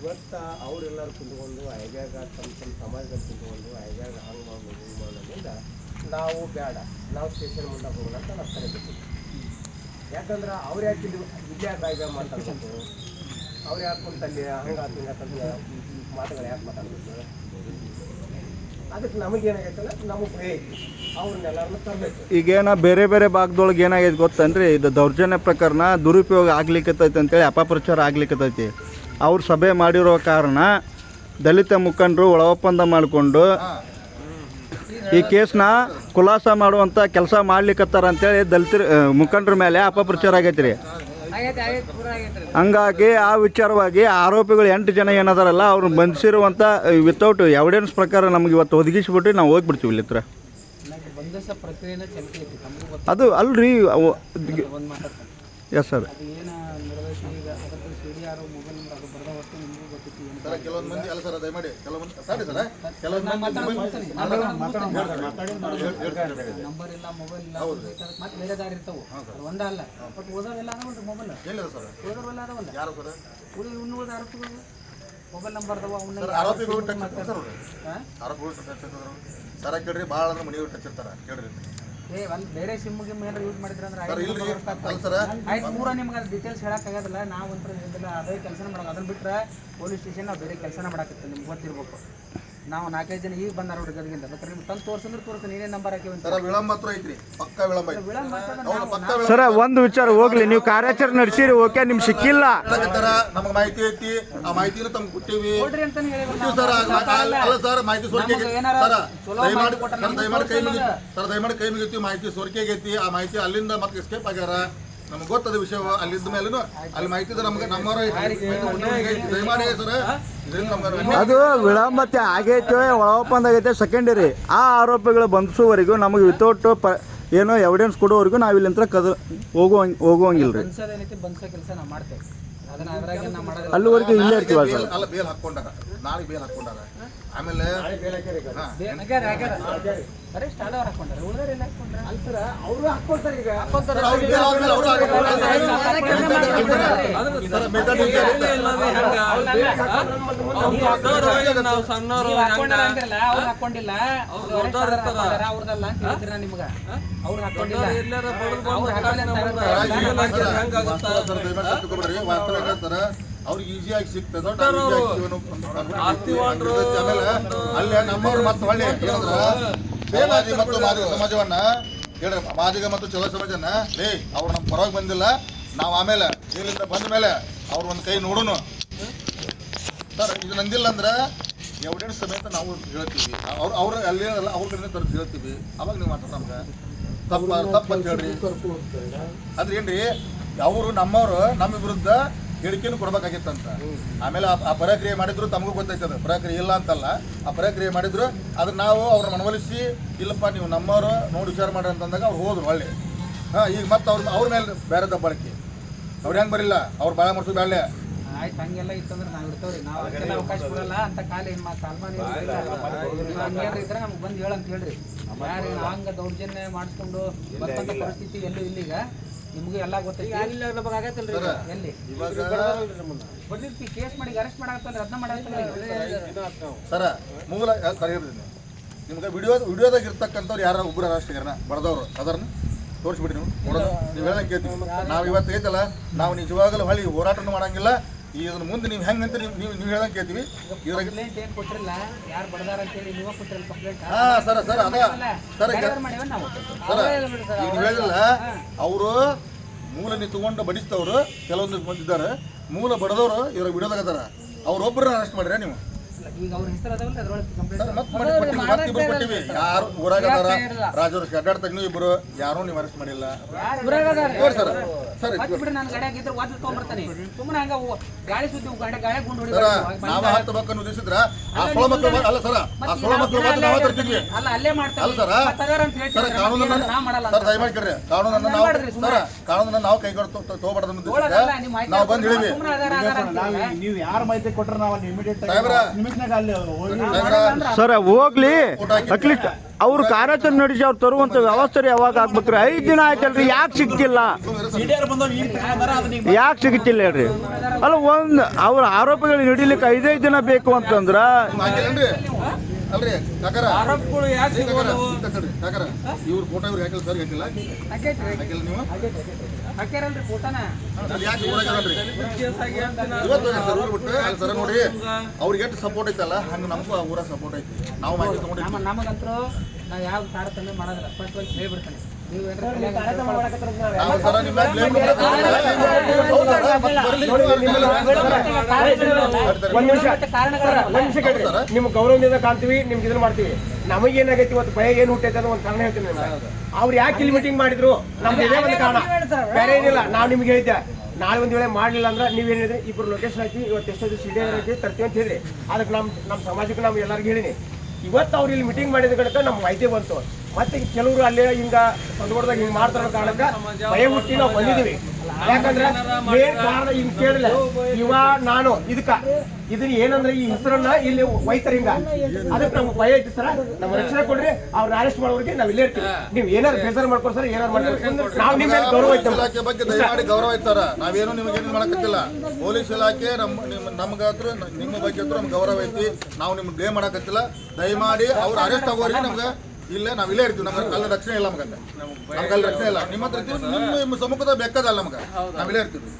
ಇವತ್ತ ಅವರೆಲ್ಲರೂ ಕುಂತ್ಕೊಂಡು ಐಜಾಗ ತಮ್ಮ ತಮ್ಮ ಸಮಾಜದಲ್ಲಿ ಕುಂತ್ಕೊಂಡು ಐಜಾಗ ಹಂಗೆ ಮಾಡೋದು ಹಿಂಗೆ ಮಾಡೋದ್ರಿಂದ ನಾವು ಬೇಡ ನಾವು ಸ್ಟೇಷನ್ ಮುಂದೆ ಹೋಗೋಣ ಅಂತ ನಾವು ಕರೆ ಬಿಟ್ಟಿದ್ವಿ ಯಾಕಂದ್ರೆ ಅವ್ರು ಯಾಕೆ ಇಲ್ಲಿ ಐಜಾಗ ಮಾತಾಡ್ಬೇಕು? ಅವ್ರು ಯಾಕೆ ಕುಂತಲ್ಲಿ ಹಂಗಾತು ಹಿಂಗಾತಂದ್ರೆ ಮಾತುಗಳು ಯಾಕೆ ಮಾತಾಡ್ಬೇಕು? ಅದಕ್ಕೆ ನಮಗೇನಾಗೈತಲ್ಲ ನಮಗೆ ಭಯ ಐತಿ ಅವ್ರನ್ನೆಲ್ಲರನ್ನೂ ತರಬೇಕು. ಈಗೇನ ಬೇರೆ ಬೇರೆ ಭಾಗದೊಳಗೆ ಏನಾಗೈತೆ ಗೊತ್ತನ್ರಿ? ಇದು ದೌರ್ಜನ್ಯ ಪ್ರಕರಣ ದುರುಪಯೋಗ ಆಗ್ಲಿಕ್ಕತ್ತೈತೆ ಅಂತೇಳಿ ಅಪಪ್ರಚಾರ ಆಗ್ಲಿಕ್ಕತ್ತೈತಿ ಅವ್ರು ಸಭೆ ಮಾಡಿರೋ ಕಾರಣ ದಲಿತ ಮುಖಂಡರು ಒಳ ಒಪ್ಪಂದ ಮಾಡಿಕೊಂಡು ಈ ಕೇಸ್ನ ಖುಲಾಸ ಮಾಡುವಂಥ ಕೆಲಸ ಮಾಡ್ಲಿಕ್ಕತ್ತಾರ ಅಂತೇಳಿ ದಲಿತರ ಮುಖಂಡ್ರ ಮೇಲೆ ಅಪಪ್ರಚಾರ ಆಗೈತೆ ರೀ ಹಂಗಾಗಿ ಆ ವಿಚಾರವಾಗಿ ಆರೋಪಿಗಳು ಎಂಟು ಜನ ಏನದಾರಲ್ಲ, ಅವ್ರು ಬಂಧಿಸಿರುವಂಥ ವಿತೌಟ್ ಎವಿಡೆನ್ಸ್ ಪ್ರಕಾರ ನಮ್ಗೆ ಇವತ್ತು ಒದಗಿಸಿಬಿಟ್ಟು ನಾವು ಹೋಗ್ಬಿಡ್ತೀವಿ ಇಲ್ಲಿ ಹತ್ರ ಅದು ಅಲ್ರಿ ಎಸ್ ಸರ್ ಅದು ಏನು ನಡೆದೈತಿ ಈಗ ಅದ್ರದ್ದು C D R mobile number ಅದು ಬರೆದ ಹೊತ್ತು ನಿಮಗೂ ಗೊತ್ತೈತಿ ಏನು ಸರ್ ಕೆಲವೊಂದು ಮಂದಿ ಅಲ್ಲ ಸರ್ ದಯಮಾಡಿ ಕೆಲವೊಂದು ಸರಿ ಸರ್ ನಂಬರ್ ಇಲ್ಲ ಮೊಬೈಲ್ ಇಲ್ಲ. ಮತ್ತೆ ಬೇರೆ ದಾರಿ ಇರ್ತಾವು. ಅದು ಒಂದೇ ಅಲ್ಲ. ಬಟ್ ಓದೋವೆಲ್ಲ ಅದಾವಲ್ರಿ ಮೊಬೈಲ್ ಸರ್? ಓದೋವೆಲ್ಲ ಅದಾವಲ್ಲ. ಯಾರು ಸರ್? ಉಳಿ ಇನ್ನು ಓದ ಆರೋಪಿಗಳು? ಮೊಬೈಲ್ ನಂಬರ್ ಅದಾವ ಅವನ್ನ ಸರ್ ಆರೋಪಿಗಳು ಟಚ್ ಇರ್ತಾರೆ ಸರ್ ಅವ್ರು. ಹಾಂ ಆರೋಪಿಗಳು ಟಚ್ ಇರ್ತಾರೆ ಸರ ಕೇಳ್ರಿ ಭಾಳ ಅಂದ್ರೆ ಮನೆಯವ್ರು ಟಚ್ ಇರ್ತಾರೆ. ಕೇಳ್ರಿ. ಏ ಅಲ್ಲಿ ಬೇರೆ ಸಿಮ್ ಗಿಮ್ ಏನಾರ ಯೂಸ್ ಮಾಡಿದ್ರೆ ಅಂದ್ರೆ ಆಯ್ತು ಮೂರ ನಿಮ್ಗೆ ಅದು ಡೀಟೇಲ್ಸ್ ಹೇಳಕ್ಕಾಗೋದಿಲ್ಲ ನಾವು ಅಂತ ಹೇಳಿಲ್ಲ ಅದೇ ಕೆಲಸ ಮಾಡೋದು. ಅದನ್ನ ಬಿಟ್ರೆ ಪೊಲೀಸ್ ಸ್ಟೇಷನ್ ನಾವು ಬೇರೆ ಕೆಲಸನ ಮಾಡಾಕತ್ತೆ ನಿಮ್ಗೆ ಗೊತ್ತಿರ್ಬೇಕು. ನಾವು ನಾಲ್ಕೈದು ಜನ ಈಗ ಬಂದಾರ ಹುಡುಗ ಗದಗಿಂದ. ಬೇಕಾದ್ರೆ ನಿಮ್ಗೆ ತಂದು ತೋರ್ಸಂದ್ರೆ ತೋರಿಸ್ತೀನಿ. ನೀನೇ ನಂಬರ್ ಹಾಕಿವಿ ಸರ್ ವಿಳಂಬ ಹತ್ರ ಐತ್ರಿ. ಪಕ್ಕ ವಿಳಂಬ ಐತಿ ವಿಳಂಬ ಅಂತಂದ್ರೆ ನಾವು- ಪಕ್ಕ ವಿಳಂಬ ಸರ ಒಂದು ವಿಚಾರ ಹೋಗ್ಲಿ. ನೀವು ಕಾರ್ಯಾಚರಣೆ ನಡೆಸಿರಿ ಓಕೆ ನಿಮ್ಗೆ ಸಿಕ್ಕಿಲ್ಲ. ಹೇಳಕತ್ತಾರ ನಮಗೆ ಮಾಹಿತಿ ಐತಿ. ಆ ಮಾಹಿತಿನೂ ತಮ್ಗೆ ಕೊಟ್ಟಿವಿ. ಕೊಡ್ರಿ ಅಂತಾನೆ ಹೇಳಿದ್ರು ಕೊಟ್ಟಿವಿ ಸರ್. ಅಲ್ಲ ಅಲ್ಲ ಸರ್ ಮಾಹಿತಿ ಸೋರಿಕೆ ನಮ್ಗೆ ಏನಾರ ಸರ್ ಚಲೋ ದಯಮಾಡಿ ಮಾಹಿತಿ ಕೊಟ್ಟ ಸರ್ ನಮ್ಗೆ ದಯಮಾಡಿ ಕೈ ಮುಗಿ ತೋರ್ಸಲ್ಲ. ಸರ್ ದಯಮಾಡಿ ಕೈ ಮುಗಿತೀವಿ ಮಾಹಿತಿ ಸೋರಿಕೆ ಆಗೈತಿ ಆ ಮಾಹಿತಿ ಅಲ್ಲಿಂದ ಮತ್ತೆ ಎಸ್ಕೇಪ್ ಆಗ್ಯಾರ. ನಮ್ಗೆ ಗೊತ್ತದ ವಿಷಯ ಅಲ್ಲಿದ್ದ ಮೇಲೂ ಅಲ್ಲಿ ಮಾಹಿತಿ ಇದೆ ನಮ್ಗೆ ನಮ್ಮವರ ಐತಿ ದಯಮಾಡಿ ಸರ್ ಅದು ವಿಳಂಬತೆ ಆಗೈತೆ ಒಳ ಒಪ್ಪಂದ ಆಗೈತೆ ಸೆಕೆಂಡರಿ. ಆ ಆರೋಪಿಗಳು ಬಂಧಿಸುವವರೆಗೂ ನಮಗೆ ವಿತೌಟ್ ಪ ಏನೋ ಎವಿಡೆನ್ಸ್ ಕೊಡೋವರೆಗೂ ನಾವು ಇಲ್ಲಿಂದ ಕದ ಹೋಗುವ ಹೋಗುವಂಗಿಲ್ಲ ರೀ ಕೆಲಸ ನಾವು ಮಾಡ್ತೇವೆ. ಅಲ್ಲಿವರೆಗೂ ಇಲ್ಲೇ ಇರ್ತೀವಿ ಸರ್? ಅಲ್ಲ ಬೇಲ್ ಹಾಕೊಂಡಾರ ನಾಳೆ ಬೇಲ್ ಹಾಕೊಂಡಾರ ಆಮೇಲೆ ನಾವು ಸಣ್ಣವರು ಹಾಕೊಂಡಿಲ್ಲ ಅಂತ ನಿಮ್ಗ? ಅವ್ರು ಹಾಕೊಂಡಿಲ್ಲ ಹೇಳ್ತಾರ ಅವ್ರಿಗೆ ಈಸಿಯಾಗಿ ಸಿಗ್ತದ ನಾವು ಆಗಿ ಬಂದಿರ್ತೈತಿ. ಆಮೇಲೆ ಅಲ್ಲೇ ನಮ್ಮವ್ರು ಮತ್ತೆ ಹೊಳ್ಳಿ ಏನಂದ್ರ ಸಮಾಜಿ ಮತ್ತು ಮಾದಿಗ ಸಮಾಜವನ್ನ ಹೇಳ್ರಿ ಮಾದಿಗ ಮತ್ತು ಚಲೋ ಸಮಾಜನ ಲೇ ಅವ್ರು ನಮ್ ಪರವಾಗಿ ಬಂದಿಲ್ಲ. ನಾವು ಆಮೇಲೆ ಇಲ್ಲಿಂದ ಬಂದ ಮೇಲೆ ಅವ್ರ ಒಂದು ಕೈ ನೋಡೋಣ ಸರ್ ಇದು ನಂದಿಲ್ಲ ಅಂದ್ರೆ ಎವಿಡೆನ್ಸ್ ಸಮೇತ ನಾವು ಹೇಳ್ತೀವಿ. ಅವ್ರು ಅವ್ರ ಅಲ್ಲಿ ಏನಲ್ಲ ಅವ್ರ ಕಡೆ ತರ್ಸಿ ಹೇಳ್ತೀವಿ. ಅವಾಗ ನೀವು ಮಾತಾಡ ನಮ್ಗೆ. ತಪ್ಪ ತಪ್ಪ ಅಂತ ಹೇಳ್ರಿ. ಅಂದ್ರೆ ಏನ್ರಿ ಅವರು ನಮ್ಮವರು ನಮ್ಮ ವಿರುದ್ಧ ಹೇಳಿಕೆಯನ್ನು ಕೊಡ್ಬೇಕಾಗಿತ್ತಂತ. ಆಮೇಲೆ ಆ- ಪರಕ್ರಿಯೆ ಮಾಡಿದ್ರು ತಮಗೂ ಗೊತ್ತೈತದ ಪ್ರಕ್ರಿಯೆ ಇಲ್ಲ ಅಂತಲ್ಲ. ಆ ಪ್ರಕ್ರಿಯೆ ಮಾಡಿದ್ರು ಅದನ್ನ ನಾವು ಅವ್ರ ಮನವೊಲಿಸಿ ಇಲ್ಲಪ್ಪ ನೀವು ನಮ್ಮವರು ನೋಡಿ ವಿಚಾರ ಮಾಡ್ರಿ ಅಂತಂದಾಗ ಅವ್ರು ಹೋದ್ರು ಹೊಳ್ಳಿ. ಹಾಂ ಈಗ ಮತ್ತೆ ಅವ್ರ ಅವ್ರ ಮೇಲೆ ಬೇರೆ ದಬ್ಬಾಳಿಕೆ. ಅವ್ರು ಹೆಂಗೆ ಬರಿಲ್ಲ? ಅವ್ರು ಬಾಳೆ ಮಾಡ್ಸೋದು ಬೇಳೆ ಆಯ್ತು ಹಂಗೆಲ್ಲ ಇತ್ತಂದ್ರೆ ನಾವು ಇರ್ತೇವ್ರಿ ನಾವು ಅದಕ್ಕೆಲ್ಲ ಅವಕಾಶ ಕೊಡಲ್ಲ ಅಂತ ಕಾಲ ಏನ್ ಮಾ ಕಾಲ್ಮಾನ ಹಂಗೇನ್ರ ಇದ್ರೆ ನಮ್ಗೆ ಬಂದು ಹೇಳಂತ ಹೇಳ್ರಿ ಯಾರು ಹಂಗ ದೌರ್ಜನ್ಯ ಮಾಡಿಸ್ಕೊಂಡು ಬರ್ತಂತ ಪರಿಸ್ಥಿತಿ ಎಲ್ಲೂ ಇಲ್ಲೀಗ. ನಿಮ್ಗೂ ಎಲ್ಲ ಗೊತ್ತೈತಿ? ರೀ ಎಲ್ಲಿ? ಬಂದಿರ್ತಿ ಕೇಸ್ ಮಾಡಿ ಅರೆಸ್ಟ್ ಮಾಡಾಕತ್ತಲ್ರಿ ಅದನ್ನ ಮಾಡಾಕತ್ತಲ್ಲ ಸರ ಮೂಲ ಸರಿ ಹೇಳ್ತೀನಿ ನಿಮ್ಗೆ ವಿಡಿಯೋ ವಿಡಿಯೋದಾಗ ಇರ್ತಕ್ಕಂಥವ್ರು ಯಾರು? ಒಬ್ಬರು ರಾಷ್ಟ್ರೀಯರನ್ನ ಬಡದವ್ರು. ಅದನ್ನ ತೋರಿಸ್ಬಿಡಿ ನೀವು. ನೋಡೋದು. ನೀವು ಕೇಳ್ತೀವಿ ನಾವು ಇವತ್ತು ಐತಲ್ಲ ನಾವು ನಿಜವಾಗಲೂ ಹೊಳಿ ಹೋರಾಟನೂ ಮಾಡಂಗಿಲ್ಲ ಈ ಇದನ್ನ ಮುಂದೆ ನೀವು ಹೆಂಗೆ ಅಂತ ನೀವು ನೀವು ನೀವು ಹೇಳಂಗೆ ಕೇಳ್ತೀವಿ. ಇದ್ರಾಗ ಕಂಪ್ಲೇಂಟ್ ಏನ್ ಕೊಟ್ಟಿರಲ್ಲ ಯಾರು ಬಡದಾರ ಅಂತೇಳಿ ನೀವು ಕೊಟ್ಟಿರಲ್ಲ ಕಂಪ್ಲೇಂಟ್ ಹಾ ಸರ ಸರ್ ಅದ ಸರ್ ಸರ್ ನೀವು ಹೇಳಿಲ್ಲ ಅವರು ಮೂಲ ನೀ ತಗೊಂಡ ಬಡಿಸ್ತವ್ರು ಕೆಲವೊಂದು ಬಂದಿದ್ದಾರೆ ಮೂಲ ಬಡದವರು ಇವ್ರ ಬಿಡೋದಾಗದಾರ ಅವ್ರೊಬ್ಬರನ್ನ ಅರೆಸ್ಟ್ ಮಾಡ್ರೆ ನೀವು? ಯಾರು ಊರಾಗ ಅದಾರ? ರಾಜವ್ರ ಅಡ್ಡಾಡ್ತಾಗ ನೀವು ಇಬ್ಬರು ಯಾರು ನೀವು ಅರೆಸ್ಟ್ ಮಾಡಿಲ್ಲ. ಸರ್. ಹತ್ತು ಬಿಡಿ ನಾನು ವಾದ್ಲು ಸುಮ್ಮನೆ ಹಂಗ ಗಾಳಿ ಸುದ್ದಿ ಗಾಡಿ ಗಾಳಿ ಗುಂಡು ನಾವು ನಾವ ಹತ್ತು ಮಕ್ಕಳು ಉದ್ದೇಶಿದ್ರ ಆ ಸೊಳ ಮಕ್ಕಳು ಅಲ್ಲ ಸರ್ ಆ ಸೊಳ ಮಕ್ಕಳು ಮಾತ್ರ ನಾವ ತರ್ತಿದ್ವಿ ಅಲ್ಲ ಅಲ್ಲೇ ಮಾಡ್ತಾರೆ. ಅಲ್ಲ ಸರ ಅಂತ ಹೇಳ್ತೀರಿ, ಸರ್ ಕಾನೂನು ಕಾನೂನನ್ನ ನಾ ಮಾಡಲ್ಲ ಸರ್. ದಯಮಾಡಿ ಕೇಳ್ರಿ. ಕಾನೂನನ್ನ ನಾವು ಸರ್ ಕಾನೂನನ್ನ ನಾವು ಕೈಗೊಳ್ತ ತಗೋಬಾರ್ದು ನಾವು ಬಂದು ಹೇಳಿವಿ. ನೀವು ಯಾರು ಮಾಹಿತಿ ಕೊಟ್ಟರೆ ನಾವು ಅಲ್ಲಿ ಇಮಿಡಿಯೇಟ್ ಸಾಹೇಬ್ರ ಸರ್ ಹೋಗ್ಲಿ. ಅಟ್ಲೀಸ್ಟ್ ಅವ್ರು ಕಾರ್ಯಾಚರಣೆ ನಡೆಸಿ ಅವ್ರು ತರುವಂತ ವ್ಯವಸ್ಥೆ ಯಾವಾಗ ಆಗ್ಬೇಕ್ರಿ ಐದು ದಿನ ಆಯ್ತಲ್ರಿ ಯಾಕೆ ಸಿಗ್ತಿಲ್ಲ? ಯಾಕೆ ಸಿಗ್ತಿಲ್ಲ ಹೇಳ್ರಿ? ಅಲ್ಲ ಒಂದು ಅವ್ರ ಆರೋಪಗಳು ಹಿಡಿಲಿಕ್ಕೆ ಐದೈದು ದಿನ ಬೇಕು ಅಂತಂದ್ರ? ಇವ್ರ ಫೋಟೋ ಇವ್ರಿಗೆ ಹಾಕಿಲ್ಲ ಸರ್ ಹಾಕಿಲ್ಲ. ನೀವು? ಹಾಕ್ಯಾರಲ್ರಿ ಫೋಟೋನ? ಯಾಕೆ ಇವತ್ತು ಸರ್ ಸರ್ ನೋಡಿ ಅವ್ರಿಗೆ ಎಷ್ಟು ಸಪೋರ್ಟ್ ಐತಲ್ಲ ಹಂಗೆ ನಮಗೂ ಆ ಊರ ಸಪೋರ್ಟ್ ಐತಿ. ನಾವು ಮಾಹಿತಿ ನಮ್ಮ ನಮಗಂತರೂ ನಾವು ಯಾವ ತಾರತಮ್ಯ ಮಾಡೋದಿಲ್ಲ ಫಸ್ಟ್ ಹೇಳ್ಬಿಡ್ತಾನೆ. ನೀವು ಏನ್ರ ನಾವು ಸರ ನಿಮ್ಮ ಮ್ಯಾಲ್ blame ಮಾಡ್ತಾರೆ. ಒಂದ್ ನಿಮಿಷ. ನಿಮ್ ಗೌರವದಿಂದ ಕಾಣ್ತೀವಿ ನಿಮ್ಗೆ ಇದನ್ನ ಮಾಡ್ತೀವಿ. ನಮಗೇನಾಗೈತಿ ಇವತ್ತು ಭಯ ಏನ್ ಹುಟ್ಟೈತೆ ಅನ್ನೋ ಒಂದು ಕಾರಣ ಹೇಳ್ತೀನಿ ನಿಮ್ಗೆ. ಅವ್ರು ಯಾಕೆ ಇಲ್ಲಿ ಮೀಟಿಂಗ್ ಮಾಡಿದ್ರು? ನಮ್ಗೆ ಇದೇ ಒಂದು ಕಾರಣ. ಬೇರೆ ಏನಿಲ್ಲ. ನಾವು ನಿಮ್ಗೆ ಹೇಳಿದ್ದೆ. ನಾಳೆ ಒಂದ್ ವೇಳೆ ಮಾಡಲಿಲ್ಲ ಅಂದ್ರೆ ನೀವ್ ಏನಿದೆ ಇಬ್ರು ಲೊಕೇಶನ್ ಹಾಕಿ ಇವತ್ತು ಎಷ್ಟೊಂದು ಸಿಡಿ ಹಾಕಿ ತರ್ತೀವಿ ಅಂತ ಹೇಳಿ ಅದಕ್ಕೆ ನಮ್ಮ ನಮ್ಮ ಸಮಾಜಕ್ಕೆ ನಾವು ಎಲ್ಲರಿಗೂ ಹೇಳಿನಿ. ಇವತ್ತು ಅವ್ರು ಇಲ್ಲಿ ಮೀಟಿಂಗ್ ಮಾಡಿದ ಕಡೆ ನಮ್ಗೆ ಮಾಹಿತಿ ಬಂತು. ಮತ್ತೆ ಕೆಲವರು ಅಲ್ಲೇ ಹಿಂಗ ಸಂದರ್ಭದಾಗ ಹಿಂಗ್ ಮಾಡ್ತಾರ ಕಾರಣಕ್ಕ ಭಯ ಹುಟ್ಟಿ ನಾವು ಬಂದಿದೀವಿ. ಯಾಕಂದ್ರೆ ಏನ್ ಕಾರಣ ಹಿಂಗ್ ಕೇಳಿಲ್ಲ. ಇವ ನಾನು ಇದಕ್ಕ. ಇದನ್ನ ಏನಂದ್ರೆ ಈ ಹೆಸರನ್ನ ಇಲ್ಲಿ ಒಯ್ತಾರ ಹಿಂಗ ಅದಕ್ಕೆ ನಮ್ಗೆ ಭಯ ಐತಿ ಸರ್. ನಮ್ಮ ರಕ್ಷಣೆ ಕೊಡ್ರಿ. ಅವ್ರನ್ನ ಅರೆಸ್ಟ್ ಮಾಡೋರಿಗೆ ನಾವ್ ಇಲ್ಲೇ ಇರ್ತೀವಿ. ನೀವ್ ಏನಾರು ಬೇಜಾರು ಮಾಡ್ಕೊಡ್ ಸರ್ ಏನಾರು ನಾವ್ ನಿಮ್ ಮೇಲೆ ಗೌರವ ಐತೆ ಇಲಾಖೆ ಬಗ್ಗೆ ದಯಮಾಡಿ ಗೌರವ ಐತಾರ ನಾವೇನು ನಿಮ್ಗೆ ಏನು ಮಾಡಕತ್ತಿಲ್ಲ. ಪೊಲೀಸ್ ಇಲಾಖೆ ನಮ್ಮ ನಿಮ್ಮ ನಮ್ಗೆ ಹತ್ರ ನಿಮ್ಮ ಬಗ್ಗೆ ನಮ್ಗೆ ಗೌರವ ಐತಿ. ನಾವು ನಿಮ್ಗೆ ಬ್ಲೇಮ್ ಮಾಡಕತ್ತಿಲ್ಲ. ದಯಮಾಡಿ ಅವ್ರು ಅರೆಸ್ಟ್ ಆಗೋರಿಗೆ ನಮ್ಗೆ ಇಲ್ಲೇ ನಾವು ಇಲ್ಲೇ ಇರ್ತೀವಿ. ನಮ್ಗೆ ಅಲ್ಲಿ ರಕ್ಷಣೆ ಇಲ್ಲ ನಮ್ಗೆ ನಮ್ಗೆ ಅಲ್ಲಿ ರಕ್ಷಣೆ ಇಲ್ಲ. ನಿಮ್ಮ ಹತ್ರ ನಿಮ್ಮ ಸಮ್ಮುಖದ ಬೆಕ್ಕದಲ್ಲ ನಮ್ಗೆ ನಾವು ಇಲ್ಲೇ ಇರ್ತೀವಿ.